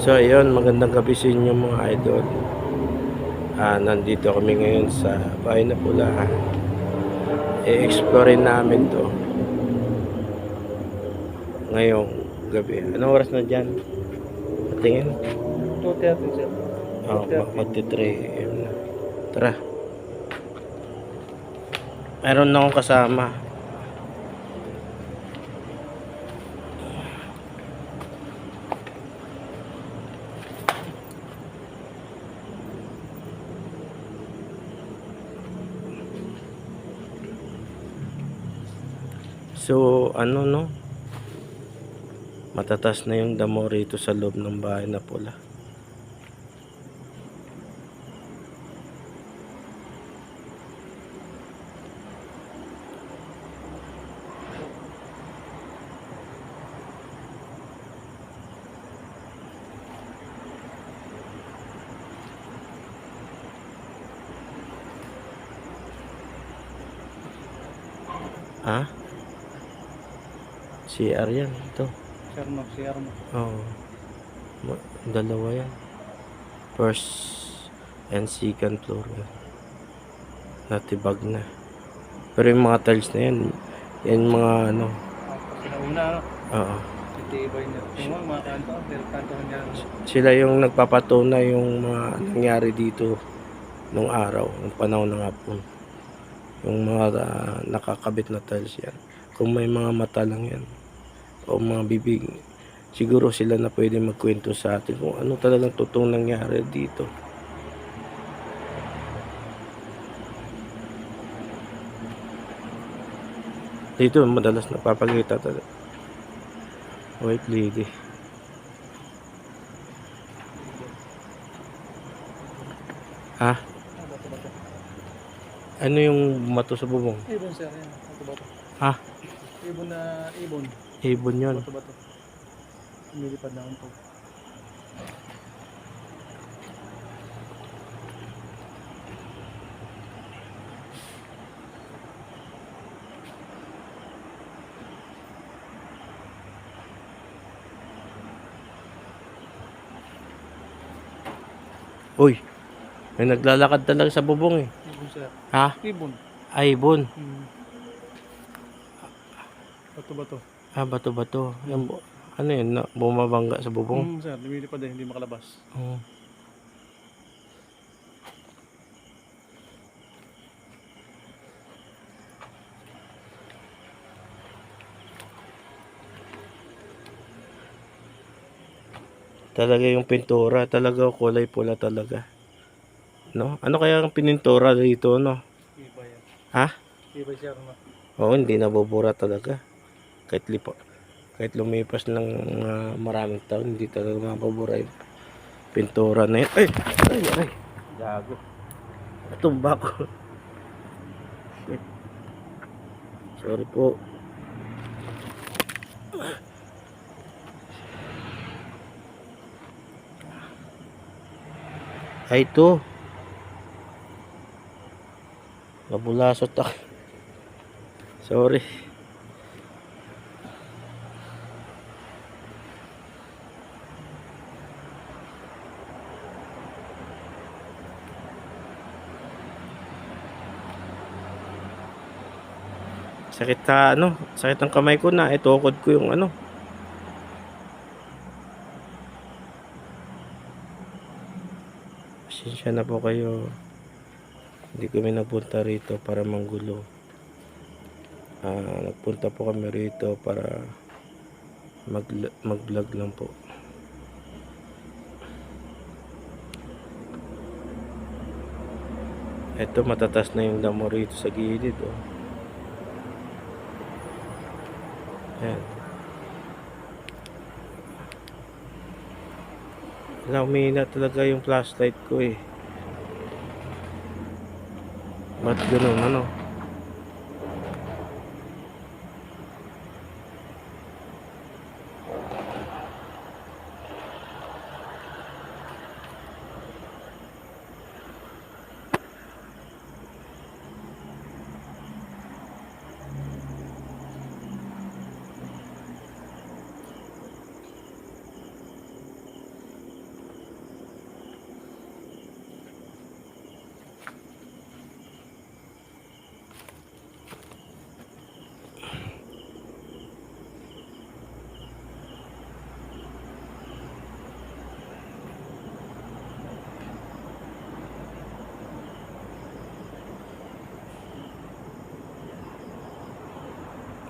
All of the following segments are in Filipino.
So ayun, magandang gabi sa inyo mga idol. Ah, nandito kami ngayon sa bahay na pula. I-explore namin to. Ngayong gabi. Anong oras na dyan? Tingin? 2.30 sir. Oh, ma- magti 3 AM na. Tara. Meron na akong kasama. So, ano no? Matatas na yung damo rito sa loob ng bahay na pula. Ha? CR yan. Ito. Sir mo, sir mo. Oo. Ma- dalawa yan. First and second floor yan. Natibag na. Pero yung mga tiles na yan, yan mga ano, Kasi nauna, ano, oo. titibay niya. Yung mga kanto, kanto niya. Sila yung nagpapatunay yung mga nangyari dito nung araw, nung panahon ng hapon. Yung mga ah, nakakabit na tiles yan. Kung may mga mata lang yan, o mga bibig, siguro sila na pwede magkwento sa atin kung ano talagang totoong nangyari dito. Dito madalas napapakita talaga. White lady. Ha? Ano yung mato sa bubong? Ibon sir, yan. Ha? Ibon na ibon. Ibon yun. Bato bato. Lumilipad na unto. Uy, may naglalakad talaga sa bubong eh. Ibon sir. Ha? Ibon. Ay, ibon. Hmm. Bato bato. Ah, bato-bato. Bu- ano yun, na, bumabangga sa bubong? Hmm, sir, lumilipad eh, hindi makalabas. Oo. Talaga yung pintura, talaga kulay pula talaga. No? Ano kaya ang pinintura dito, no? Iba yan. Ha? Iba sir, no? Oo, hindi nabubura talaga. Kahit lipa, kahit lumipas ng mga maraming taon, hindi talaga mabubura yung pintura na yun. Ay! Ay! Ay! Gago. Natumba ko. Sorry po. Ay, ito. Nabulasot ako. Sorry. Sakit ka ano, sakit ang kamay ko na, itukod ko yung ano. Pasensya na po kayo. Hindi kami nagpunta rito para manggulo. Ah, nagpunta po kami rito para mag mag-vlog lang po. Ito matatas na yung damo rito sa gilid oh. Ayan. Wala, umihina talaga yung flashlight ko eh. Ba't ganun, ano?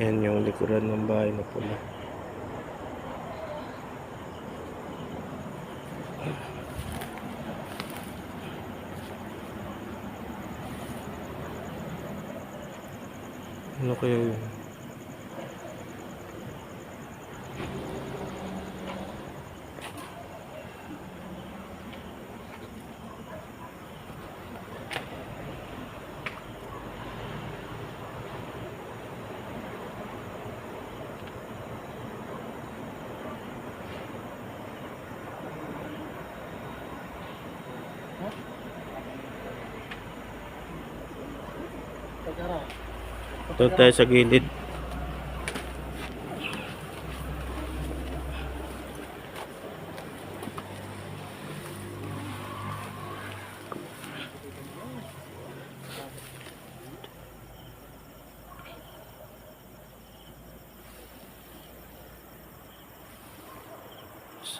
Yan yung likuran ng bahay na pula. Ano kaya yun? Doon tayo sa gilid.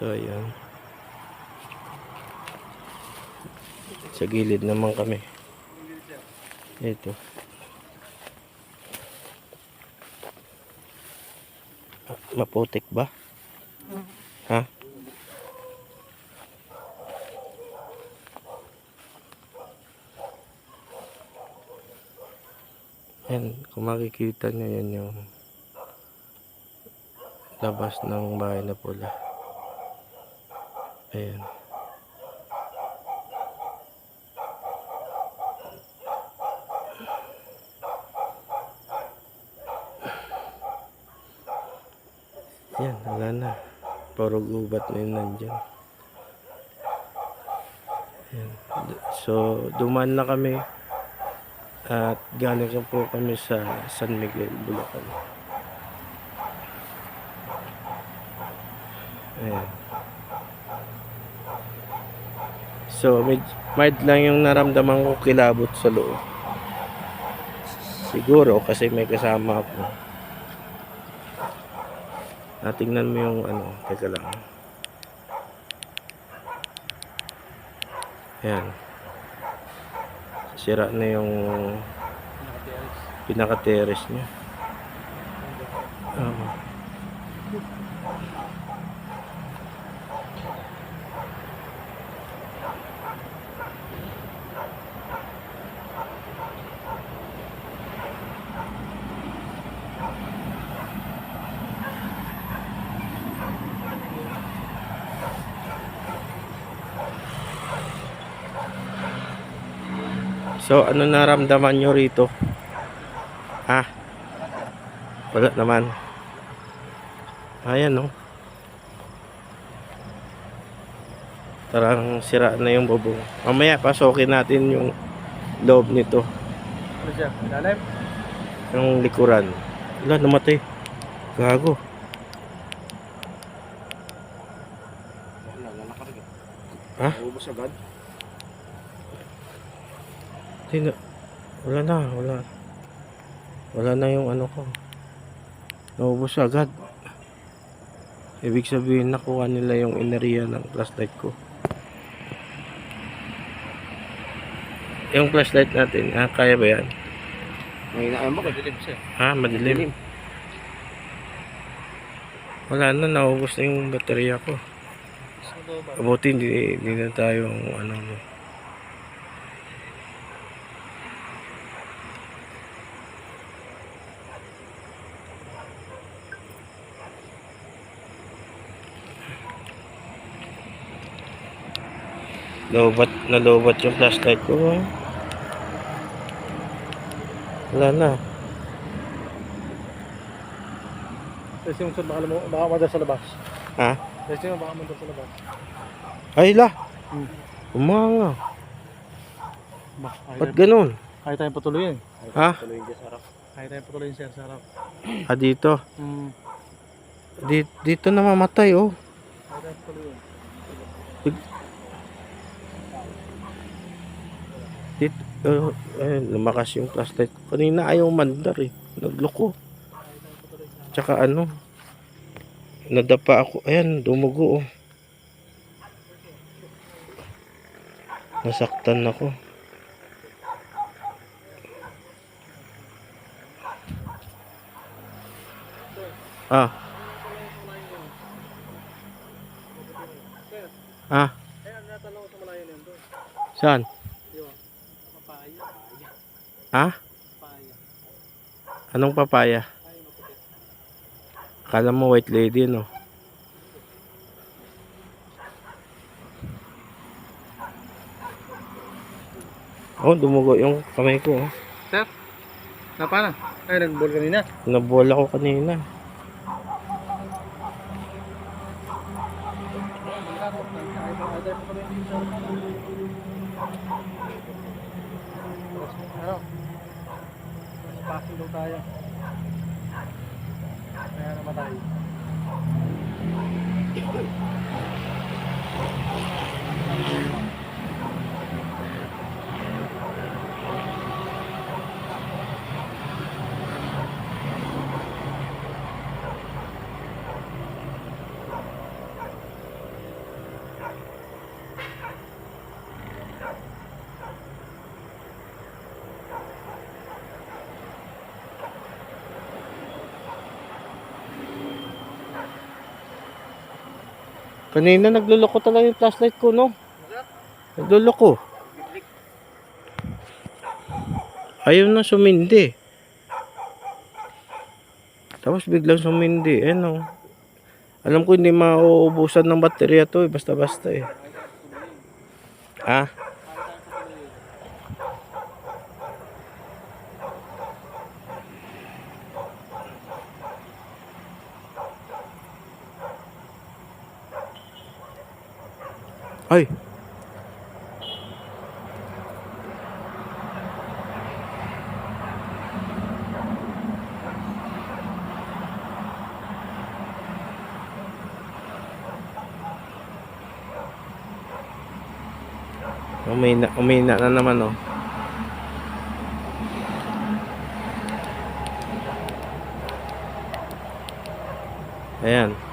So, ayan. Sa gilid naman kami. Ito. Maputik ba? Ha? Yan, kung makikita nyo yan yung labas ng bahay na pula. Ayan. Yan, wala na. Puro gubat na yun nandyan. So, dumaan na kami at galing na po kami sa San Miguel, Bulacan. Ayan. So, med mild lang yung naramdaman ko kilabot sa loob. Siguro kasi may kasama ako. Ah, tingnan mo yung ano, teka lang. Ayan. Sira na yung pinaka-terrace niya. Oo. So, ano naramdaman nyo rito? Ha? Wala naman. Ayan, no? Tarang sira na yung bubong. Mamaya, pasokin natin yung loob nito. Ano siya? Yung likuran. Wala, namatay. Gago. Ha? Ubus agad. Hindi na. Wala na, wala. Wala na yung ano ko. Naubos agad. Ibig sabihin nakuha nila yung enerhiya ng flashlight ko. Yung flashlight natin, ah, kaya ba yan? May inaayam mo, madilim siya. Ha, madilim. Wala na, naubos na yung baterya ko. So, ba? Abuti, hindi, hindi na tayo ano. Lobat, nalobat yung flashlight ko. Wala na. Testing mo sir, baka, mo, baka mandar sa labas. Ha? Testing mo, baka mandar sa labas. Ay la, Hmm. umanga. Ba, Ba't ganun? kaya tayong patuloyin. Ha? Kaya tayong patuloyin sir sa harap. Ah, dito. Hmm. Di, dito na mamatay, oh. Kaya tayong patuloyin. Dito, uh, eh, lumakas yung flashlight. Kanina ayaw mandar eh. Nagloko. Tsaka ano, nadapa ako. Ayan, dumugo oh. Nasaktan ako. Ah. Ah, Eh, Ha? Anong papaya? Akala mo white lady, no? Oh, dumugo yung kamay ko. Oh. Sir? Na paano? Ay, nag-ball kanina. Nabola ko kanina. Ano? Passing daw tayo. Kaya namatay. Kanina nagluloko talaga yung flashlight ko, no? Nagluloko. Ayaw na sumindi. Tapos biglang sumindi. Eh, no? Alam ko hindi mauubusan ng baterya to, eh. Basta-basta, eh. Ah? Ay! Umina, umina na naman oh. Ayan.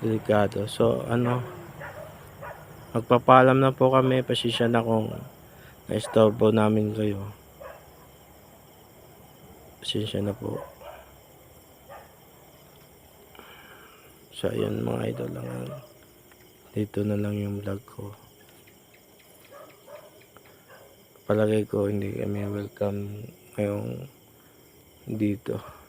Delikado. So, ano, magpapalam na po kami. Pasisya na kung na-istorbo namin kayo. Pasensya na po. So, ayun mga idol lang. Dito na lang yung vlog ko. Palagay ko hindi kami welcome ngayong dito.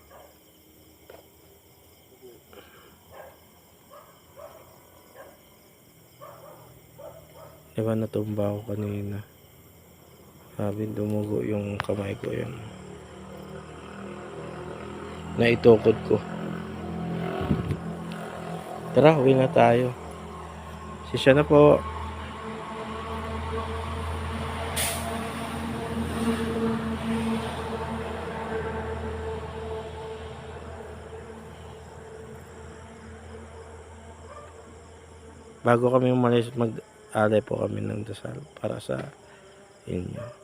Diba natumba ako kanina. Sabi dumugo yung kamay ko yun. Naitukod ko. Tara, uwi na tayo. Sisya na po. Bago kami umalis, mag-alay po kami ng dasal para sa inyo.